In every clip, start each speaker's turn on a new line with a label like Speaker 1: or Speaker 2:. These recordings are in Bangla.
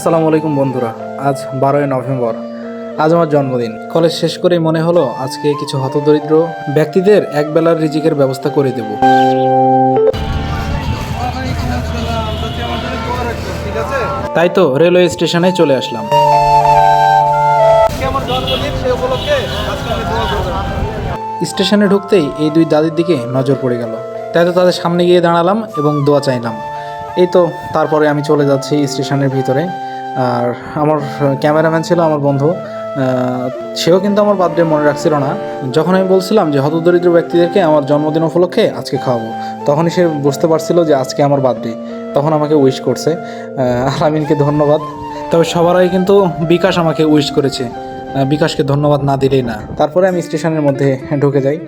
Speaker 1: আসসালামু আলাইকুম বন্ধুরা, আজ বারোই নভেম্বর, আজ আমার জন্মদিন। কলেজ শেষ করে মনে হলো আজকে কিছু হতদরিদ্র ব্যক্তিদের একবেলার রিজিকের ব্যবস্থা করে দেব। তাই তো রেলওয়ে স্টেশনে চলে আসলাম। স্টেশনে ঢুকতেই এই দুই দাদির দিকে নজর পড়ে গেল। তাই তো তাদের সামনে গিয়ে দাঁড়ালাম এবং দোয়া চাইলাম। এই তো তারপরে আমি চলে যাচ্ছি স্টেশনের ভিতরে। আর আমার ক্যামেরাম্যান ছিল আমার বন্ধু সেও কিন্তু আমার বার্থডে মনে রাখছিল না। যখন আমি বলছিলাম যে হতদরিদ্র ব্যক্তিদেরকে আমার জন্মদিন উপলক্ষে আজকে খাওয়াবো তখনই সে বুঝতে পারছিল যে আজকে আমার বার্থডে তখন আমাকে উইশ করছে আহ, আলামিনকে ধন্যবাদ। তবে সবার আগে কিন্তু বিকাশ আমাকে উইশ করেছে। বিকাশকে ধন্যবাদ না দিলেই না। তারপরে আমি স্টেশনের মধ্যে ঢুকে যাই।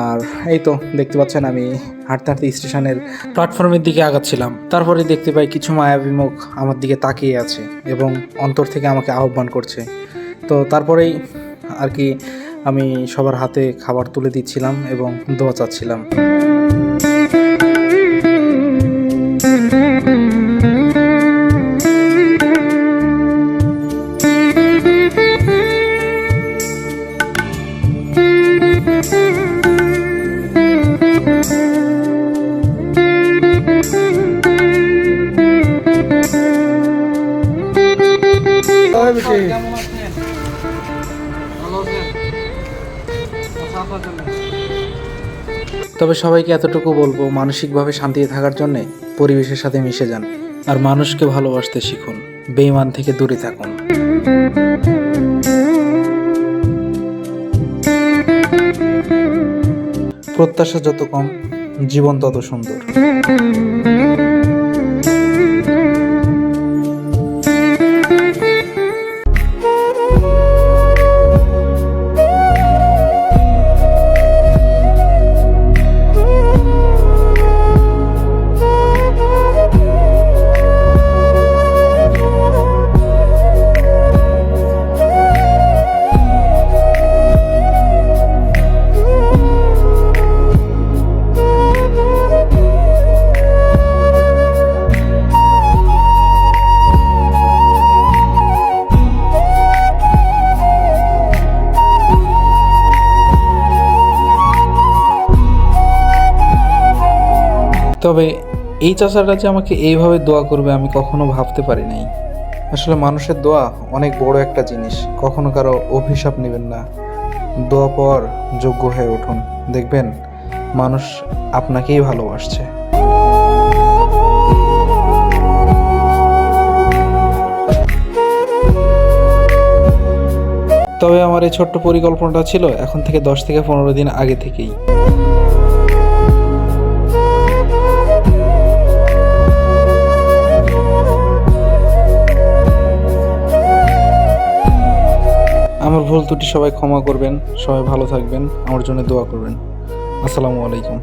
Speaker 1: আর এই তো দেখতে পাচ্ছেন আমি হাঁটতে হাঁটতে স্টেশনের প্ল্যাটফর্মের দিকে আগাচ্ছিলাম। তারপরে দেখতে পাই কিছু মায়াবিমুখ আমার দিকে তাকিয়ে আছে এবং অন্তর থেকে আমাকে আহ্বান করছে। তো তারপরেই আর কি আমি সবার হাতে খাবার তুলে দিচ্ছিলাম এবং দোয়া চাচ্ছিলাম। তবে সবাইকে এতটুকু বলব মানসিকভাবে শান্তিতে থাকার জন্য পরিবেশের সাথে মিশে যান আর মানুষকে ভালোবাসতে শিখুন বেইমান থেকে দূরে থাকুন। প্রত্যাশা যত কম জীবন তত সুন্দর। তবে এই চাচাটা যে আমাকে এইভাবে দোয়া করবে আমি কখনো ভাবতে পারি নাই। আসলে মানুষের দোয়া অনেক বড় একটা জিনিস। কখনো কারও অভিশাপ নেবেন না। দোয়া পাওয়ার যোগ্য হয়ে উঠুন। দেখবেন মানুষ আপনাকেই ভালোবাসছে। তবে আমার এই ছোট্ট পরিকল্পনাটা ছিল এখন থেকে দশ থেকে পনেরো দিন আগে থেকেই। ত্রুটি সবাই ক্ষমা করবেন সবাই ভালো থাকবেন আমার জন্য দোয়া করবেন। আসসালামু আলাইকুম।